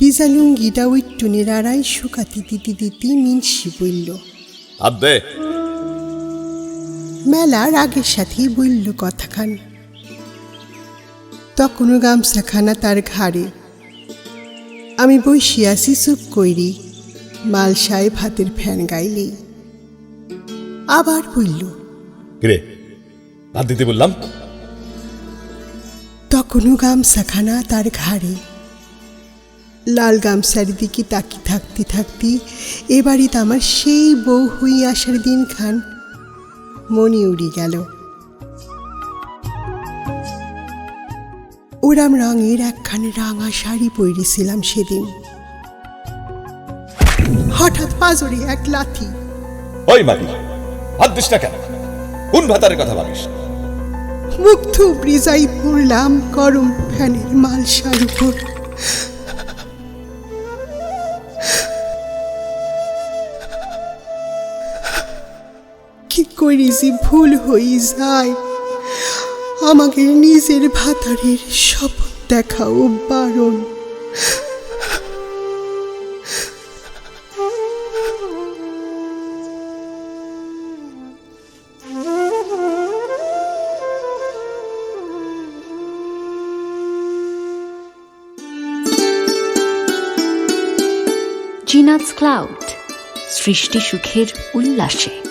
Bisalung gidawit tuniraray আব্বে সাথেই বলল তখনও গামছাখানা তার ঘাড়ে। আমি বসিয়াছি চুপ কইরি মাল সাহেব হাতের ফ্যান গাইলি আবার বলল রে দিতে বললাম? তখনও গামছাখানা তার ঘাড়ে। লাল গামছার দিকে তাকি থাকতে থাকতে এবারিতে আমার সেই বউ হয়ে আসার দিন খান মনে উড়ি গেল। ওরাম রঙের একখানে রাঙা শাড়ি পরেছিলাম সেদিন। হঠাৎ পাজরে এক লাথি। ওই মাগি হাত দিস না কেন? কোন ভাতারের কথা ভাবিস? থুবড়ি যাই পড়লাম গরম ফ্যানের মালসার উপর। কি করি যে ভুল হয়ে যায়? আমাকে নিজের ভাতারের স্বপ্ন দেখাও, বারণ। জিনাৎস ক্লাউড সৃষ্টি সুখের উল্লাসে।